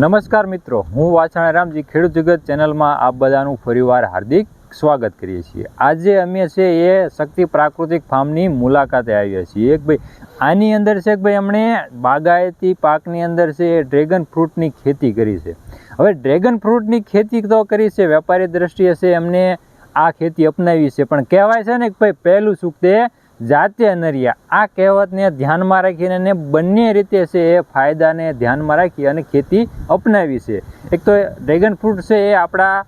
નમસ્કાર મિત્રો, હું વાછાણા રામજી ખેડૂત જગત ચેનલમાં આપ બધાનું ફરીવાર હાર્દિક સ્વાગત કરીએ છીએ. આજે અમે છે એ શક્તિ પ્રાકૃતિક ફાર્મની મુલાકાતે આવ્યા છીએ. એક ભાઈ, આની અંદર છે ભાઈ એમણે બાગાયતી પાકની અંદર છે એ ડ્રેગન ફ્રૂટની ખેતી કરી છે. હવે ડ્રેગન ફ્રૂટની ખેતી તો કરી છે, વેપારી દ્રષ્ટિએ છે એમને આ ખેતી અપનાવી છે. પણ કહેવાય છે ને કે ભાઈ, પહેલું સુખ તે જાતે નરિયા આ કહેવતને ધ્યાનમાં રાખીને અને બંને રીતે છે એ ફાયદાને ધ્યાનમાં રાખી અને ખેતી અપનાવી છે. એક તો ડ્રેગન ફ્રૂટ છે એ આપણા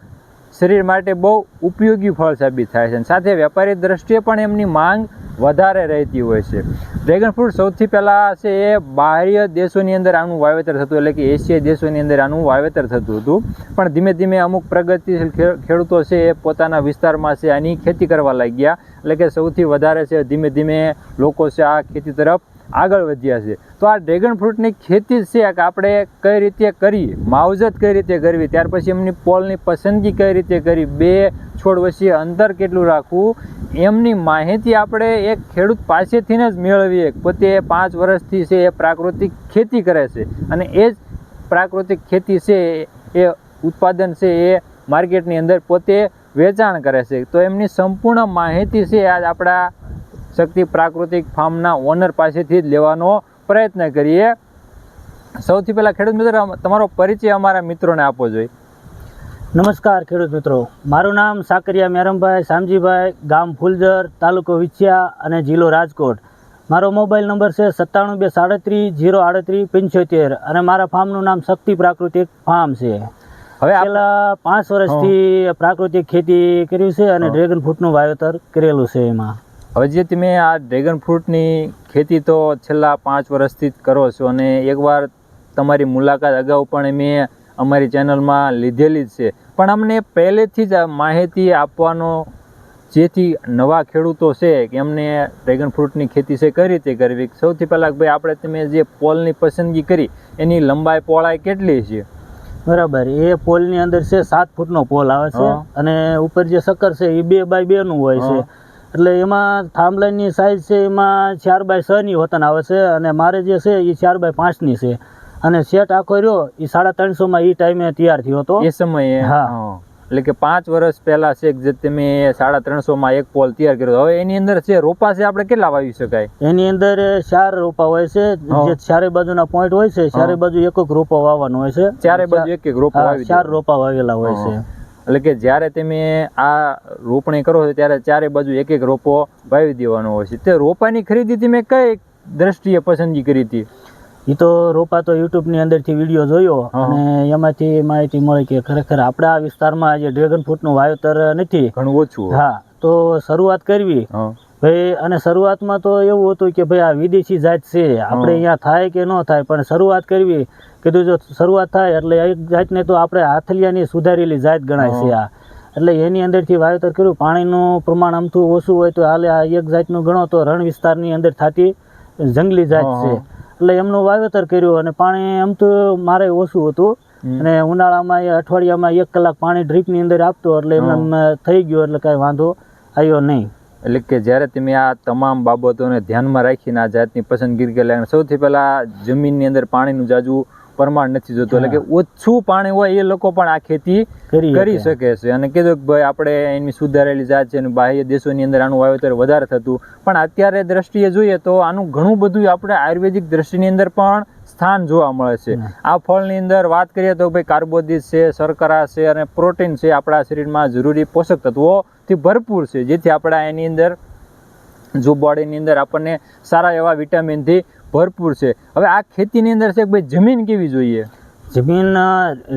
શરીર માટે બહુ ઉપયોગી ફળ સાબિત થાય છે. અને સાથે વેપારી દ્રષ્ટિએ પણ એમની માંગ વધારે રહેતી હોય છે. ડ્રેગન ફ્રૂટ સૌથી પહેલાં છે એ બાહ્ય દેશોની અંદર આનું વાવેતર થતું એટલે કે એશિયાઈ દેશોની અંદર આનું વાવેતર થતું હતું. પણ ધીમે ધીમે અમુક પ્રગતિશીલ ખેડૂતો છે એ પોતાના વિસ્તારમાં છે આની ખેતી કરવા લાગ્યા. એટલે કે સૌથી વધારે છે ધીમે ધીમે લોકો છે આ ખેતી તરફ આગળ વધ્યા છે. તો આ ડ્રેગન ફ્રૂટની ખેતી છે કે આપણે કઈ રીતે કરીએ? માવજત કઈ રીતે કરવી? ત્યાર પછી એમની પોલની પસંદગી કઈ રીતે કરી બે છોડ વચ્ચે અંતર કેટલું રાખવું? એમની માહિતી આપણે એક ખેડૂત પાસેથી જ મેળવીએ પોતે પાંચ વર્ષથી છે, એ પ્રાકૃતિક ખેતી કરે છે. અને એ જ પ્રાકૃતિક ખેતી છે, એ ઉત્પાદન છે, એ માર્કેટની અંદર પોતે વેચાણ કરે છે. તો એમની સંપૂર્ણ માહિતી છે, આજ આપણા શક્તિ પ્રાકૃતિક ફાર્મના ઓનર પાસેથી જ લેવાનો પ્રયત્ન કરીએ. સૌથી પહેલાં ખેડૂત મિત્રો તમારો પરિચય અમારા મિત્રોને આપવો જોઈએ. નમસ્કાર ખેડૂત મિત્રો. મારું નામ સાકરિયા મેરમભાઈ સામજીભાઈ ગામ ફૂલજર તાલુકો વિછિયા અને જિલ્લો રાજકોટ. મારો મોબાઈલ નંબર છે સત્તાણું બે સાડત્રીસ જીરો આડત્રીસ પંચોતેર અને મારા ફાર્મનું નામ શક્તિ પ્રાકૃતિક ફાર્મ છે. હવે આપ પાંચ વર્ષથી પ્રાકૃતિક ખેતી કર્યું છે અને ડ્રેગન ફ્રૂટનું વાવેતર કરેલું છે એમાં. હવે જે તમે આ ડ્રેગન ફ્રૂટની ખેતી તો છેલ્લા પાંચ વર્ષથી જ કરો છો અને એકવાર તમારી મુલાકાત અગાઉ પણ મેં અમારી ચેનલમાં લીધેલી જ છે. પણ અમને પહેલેથી જ માહિતી આપવાનો જેથી નવા ખેડૂતો છે કે એમને ડ્રેગન ફ્રૂટની ખેતી છે કઈ રીતે કરવી? સૌથી પહેલાં ભાઈ આપણે તમે જે પોલની પસંદગી કરી એની લંબાઈ પહોળાઈ કેટલી છે? બરાબર. એ પોલની અંદર છે સાત ફૂટનો પોલ આવે છે અને ઉપર જે સક્કર છે એ બે બાય બેનું હોય છે. એટલે એમાં થાંભલાની સાઇઝ છે એમાં ચાર બાય છની વતન આવે છે અને મારે જે છે એ ચાર બાય પાંચની છે. અને સેટ આખો રહ્યો એ સાડા ત્રણસોમાં એ ટાઈમે તૈયાર થયો હતો. એ સમયે? હા. એટલે કે પાંચ વર્ષ પહેલા છે જે તમે સાડા ત્રણસો માં એક પોલ તૈયાર કર્યો હવે એની અંદર છે રોપા છે આપણે કેટલા વાવી શકાય? એની અંદર ચાર રોપા હોય છે. જે ચારે બાજુના પોઈન્ટ હોય છે ચારે બાજુ એક એક રોપો વાવવાનો હોય છે. ચારે બાજુ એક એક રોપા ચાર રોપા વાવેલા હોય છે. એટલે કે જ્યારે તમે આ રોપણી કરો છો ત્યારે ચારે બાજુ એક એક રોપો વાવી દેવાનો હોય છે. તે રોપાની ખરીદી તમે કઈ દ્રષ્ટિએ પસંદગી કરી હતી? એ તો રોપા તો યુટ્યુબની અંદરથી વીડિયો જોયો અને એમાંથી માહિતી મળી કે ખરેખર આપણા વિસ્તારમાં જે ડ્રેગન ફ્રૂટનું વાવેતર નથી. ઘણું ઓછું હા તો શરૂઆત કરવી. ભાઈ અને શરૂઆતમાં તો એવું હતું કે ભાઈ આ વિદેશી જાત છે આપણે અહીંયા થાય કે ન થાય પણ શરૂઆત કરવી કીધું જો શરૂઆત થાય એટલે એક જાતને તો આપણે હાથલિયાની સુધારેલી જાત ગણાય છે આ. એટલે એની અંદરથી વાવેતર કર્યું પાણીનું પ્રમાણ અમથું ઓછું હોય તો હાલે આ એક જાતનું ગણો તો રણ વિસ્તારની અંદર થતી જંગલી જાત છે. એટલે એમનું વાવેતર કર્યું અને પાણી અમથું મારે ઓછું હતું. અને ઉનાળામાં એ અઠવાડિયામાં એક કલાક પાણી ડ્રીપની અંદર આપતો એટલે એમને થઈ ગયું એટલે કાંઈ વાંધો આવ્યો નહીં. એટલે કે જ્યારે તમે આ તમામ બાબતોને ધ્યાનમાં રાખીને આ જાતની પસંદગીરી કરી અને સૌથી પહેલા જમીનની અંદર પાણીનું જાજુ પ્રમાણ નથી જોતું એટલે કે ઓછું પાણી હોય એ લોકો પણ આ ખેતી કરી. શકે છે અને કીધું કે ભાઈ આપણે એની સુધારેલી જાત છે અને બાહ્ય દેશોની અંદર આનું વાવેતર વધારે થતું પણ અત્યારે દ્રષ્ટિએ જોઈએ તો આનું ઘણું બધું આપણે આયુર્વેદિક દ્રષ્ટિની અંદર પણ સ્થાન જોવા મળે છે. આ ફળની અંદર વાત કરીએ તો ભાઈ કાર્બોદિત છે શર્કરા છે અને પ્રોટીન છે આપણા શરીરમાં જરૂરી પોષક તત્વોથી ભરપૂર છે. જેથી આપણા એની અંદર જો બોડીની અંદર આપણને સારા એવા વિટામિનથી ભરપૂર છે. હવે આ ખેતીની અંદર છે કે ભાઈ જમીન કેવી જોઈએ? જમીન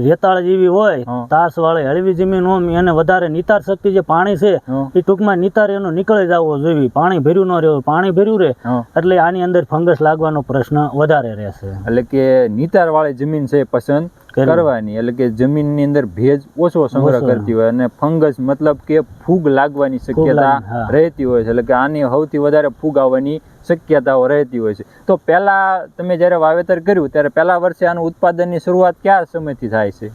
રેતાળ જેવી હોય તાસ વાળી હળવી જમીન હોય એને વધારે નિતાર શક્તિ જે પાણી છે એ ટૂંકમાં નિતાર એનો નીકળી જવો જોઈએ. પાણી ભર્યું ન રહેવું પાણી ભર્યું રહે એટલે આની અંદર ફંગસ લાગવાનો પ્રશ્ન વધારે રહેશે. એટલે કે નિતાર વાળી જમીન છે પસંદ. કરવાની. એટલે કે જમીનની અંદર ભેજ ઓછો સંગ્રહ કરતી હોય અને ફંગસ મતલબ કે ફૂગ લાગવાની શક્યતા રહેતી હોય છે. એટલે કે આની સૌથી વધારે ફૂગ આવવાની શક્યતાઓ રહેતી હોય છે. તો પહેલા તમે જ્યારે વાવેતર કર્યું ત્યારે પહેલા વર્ષે આનું ઉત્પાદનની શરૂઆત કયા સમયથી થાય છે?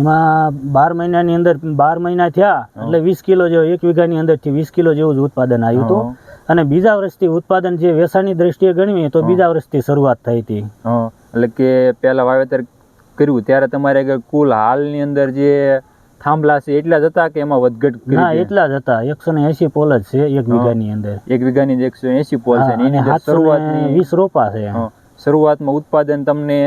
એમાં બાર મહિનાની અંદર બાર મહિના થયા એટલે વીસ કિલો જેવો એક વીઘાની અંદરથી વીસ કિલો જેવું જ ઉત્પાદન આવ્યું હતું. અને બીજા વર્ષથી ઉત્પાદન જે વેસાણની દ્રષ્ટિએ ગણીએ તો. બીજા વર્ષથી શરૂઆત થઈ હતી. એટલે કે પહેલા વાવેતર કર્યું. ત્યારે તમારે કુલ હાલની અંદર જે થાંભલા છે એટલા જ હતા કે એમાં વધઘટ ના એટલા જ હતા. એકસો ને એસી પોલ જ છે એક વીઘાની અંદર. એક વીઘાની જે એકસો એસી પોલ છે એની શરૂઆતની વીસ રોપા છે. શરૂઆતમાં ઉત્પાદન તમને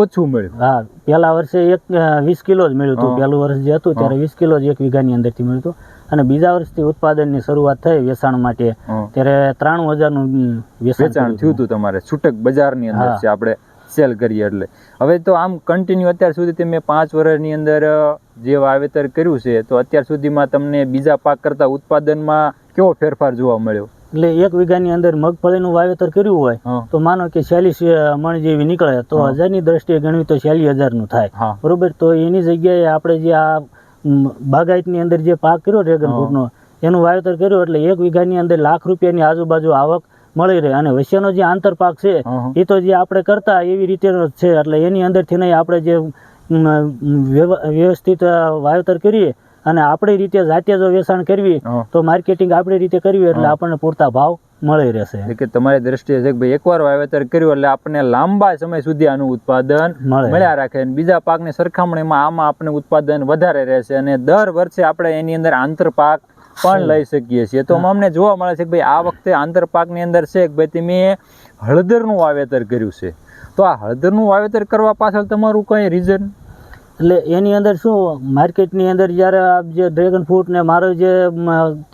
ઓછું મળ્યું. હા પહેલા વર્ષે એક વીસ કિલો જ મળ્યું હતું. પહેલું વર્ષ જે હતું ત્યારે વીસ કિલો જ એક વીઘાની અંદરથી મળ્યું હતું. અને બીજા વર્ષથી ઉત્પાદનની શરૂઆત થઈ વેચાણ માટે. ત્યારે ત્રાણું હજારનું વેચાણ થયું. હતું. તમારે. છૂટક બજારની અંદર છે આપણે સેલ કરીએ એટલે. હવે તો આમ કન્ટિન્યુ અત્યાર સુધી મેં પાંચ વર્ષની અંદર જે વાવેતર કર્યું છે તો અત્યાર સુધીમાં તમને બીજા પાક કરતા ઉત્પાદનમાં કેવો ફેરફાર જોવા મળ્યો? એટલે એક વીઘાની અંદર મગફળીનું વાવેતર કર્યું હોય તો માનો કે ચાલીસ મણ જેવી નીકળે તો હજારની દ્રષ્ટિએ ગણવી તો ચાલીસ હજારનું થાય. બરોબર? તો એની જગ્યાએ આપણે જે આ બાગાયતની અંદર જે પાક કર્યો ડ્રેગન. ફ્રૂટનો એનું વાવેતર કર્યું એટલે એક વીઘાની અંદર લાખ રૂપિયાની આજુબાજુ આવક મળી રહે. અને વસ્યનો જે આંતર પાક છે એ તો જે આપણે કરતા એવી રીતે છે. એટલે એની અંદરથી નહીં આપણે જે વ્યવસ્થિત વાવેતર કરીએ અને આપણી રીતે જાતે જો વેચાણ કરવી તો માર્કેટિંગ આપણી રીતે કરવી એટલે આપણને પૂરતા ભાવ મળી રહેશે. કે તમારી દ્રષ્ટિએ છે કે ભાઈ એકવાર વાવેતર કર્યું એટલે આપણને લાંબા સમય સુધી આનું ઉત્પાદન મળ્યા રાખે. અને બીજા પાકની સરખામણીમાં આમાં આપણે ઉત્પાદન વધારે રહેશે. અને દર વર્ષે આપણે એની અંદર આંતર પાક પણ લઈ શકીએ છીએ. તો અમને જોવા મળે છે કે ભાઈ આ વખતે આંતર પાકની અંદર છે કે ભાઈ તમે હળદરનું વાવેતર કર્યું છે. તો આ હળદરનું વાવેતર કરવા પાછળ તમારું કઈ રીઝન એટલે એની અંદર શું માર્કેટની અંદર જ્યારે આ જે ડ્રેગન ફ્રૂટ ને મારું જે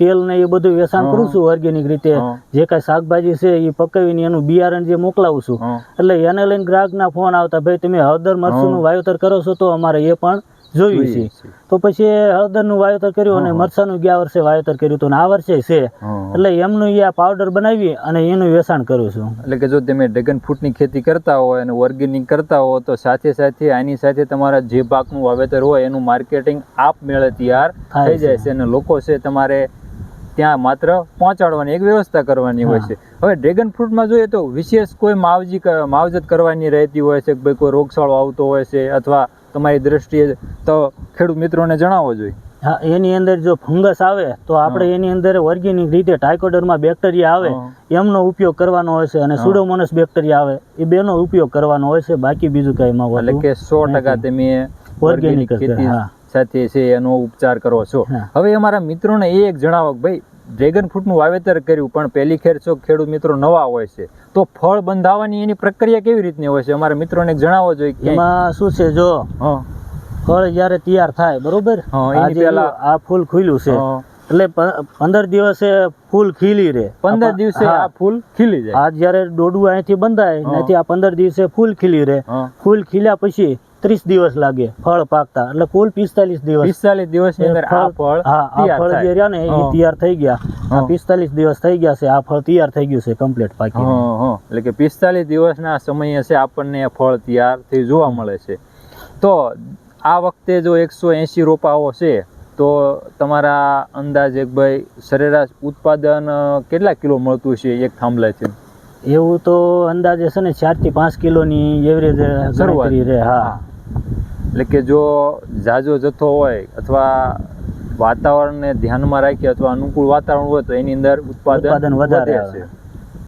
તેલ ને એ બધું વેચાણ કરું છું ઓર્ગેનિક રીતે જે કાંઈ શાકભાજી છે એ પકાવીને એનું બિયારણ જે મોકલાવું છું. એટલે એને લઈને ગ્રાહકના ફોન આવતા ભાઈ તમે હળદર મરચુંનું. વાવેતર કરો છો તો અમારે એ પણ જોયું છે તો પછી હળદરનું વાવેતર કર્યું અને મરસાનું ગયા વર્ષે વાવેતર કર્યું હતું આ વર્ષે છે. એટલે એમનું એ આ પાવડર બનાવી અને એનું વેચાણ કરું છું. એટલે કે જો તમે ડ્રેગન ફ્રૂટની ખેતી કરતા હોય અને ઓર્ગેનિક કરતા હો તો સાથે સાથે આની સાથે તમારા જે પાકનું વાવેતર હોય એનું માર્કેટિંગ આપમેળે તૈયાર થઈ જાય છે. અને લોકો છે તમારે ત્યાં માત્ર પહોંચાડવાની એક વ્યવસ્થા કરવાની હોય છે. હવે ડ્રેગન ફ્રૂટમાં જોઈએ તો વિશેષ કોઈ માવજી માવજત કરવાની રહેતી હોય છે કે ભાઈ કોઈ રોગચાળો આવતો હોય છે અથવા તમારી દ્રષ્ટિએ તો ખેડૂત મિત્રોને જણાવવો જોઈએ. હા એની અંદર જો ફંગસ આવે તો આપણે એની અંદર ઓર્ગેનિક રીતે ટાઇકોડરમાં બેક્ટેરિયા આવે એમનો ઉપયોગ કરવાનો હોય છે અને સુડોમોનસ બેક્ટેરિયા આવે એ બેનો ઉપયોગ કરવાનો હોય છે બાકી બીજું કઈ માં એટલે કે સો ટકા તમે ઓર્ગેનિક ખેતી સાથે છે એનો ઉપચાર કરો છો. હવે અમારા મિત્રોને એ એક જણાવો ભાઈ ડ્રેગન ફ્રૂટનું વાવેતર કર્યું પણ પહેલી ખેર છો ખેડૂત મિત્રો નવા હોય છે. તો ફળ બંધાવવાની એની પ્રક્રિયા કેવી રીતની હોય છે? અમારા મિત્રોને જણાવવો જોઈએ. એમાં શું છે જો? ફળ જ્યારે તૈયાર થાય બરોબર? આ જે ફૂલ ખુલ્યું છે. એટલે પંદર દિવસે ફૂલ ખીલી રહે. પંદર દિવસે આ ફૂલ ખીલી જાય. આ જયારે ડોડું અહીંથી બંધાય હા. આ પંદર દિવસે ફૂલ ખીલી રહે. ફૂલ ખીલ્યા પછી ત્રીસ દિવસ લાગે ફળ પાકતા. એટલે કુલ પિસ્તાલીસ દિવસ. પિસ્તાલીસ દિવસ આ ફળ હા આ ફળ જે રહ્યા ને એ તૈયાર થઈ ગયા. આ પિસ્તાલીસ દિવસ થઈ ગયા છે આ ફળ તૈયાર થઈ ગયું છે કમ્પ્લીટ પાકી એટલે કે પિસ્તાલીસ દિવસના સમયે છે આપણને ફળ તૈયાર થઈ જોવા મળે છે. તો આ વખતે જો એકસો એંશી રોપાઓ છે તો તમારા અંદાજ એક ભાઈ સરેરાશ ઉત્પાદન કેટલા કિલો મળતું છે? એક થાંભલાથી એવું તો અંદાજે છે ને ચારથી પાંચ કિલોની એવરેજ શરૂઆત. રહે હા. એટલે કે જો ઝાઝો જથ્થો હોય અથવા વાતાવરણને ધ્યાનમાં રાખી અથવા અનુકૂળ વાતાવરણ હોય તો એની અંદર ઉત્પાદન ઉત્પાદન વધારે છે.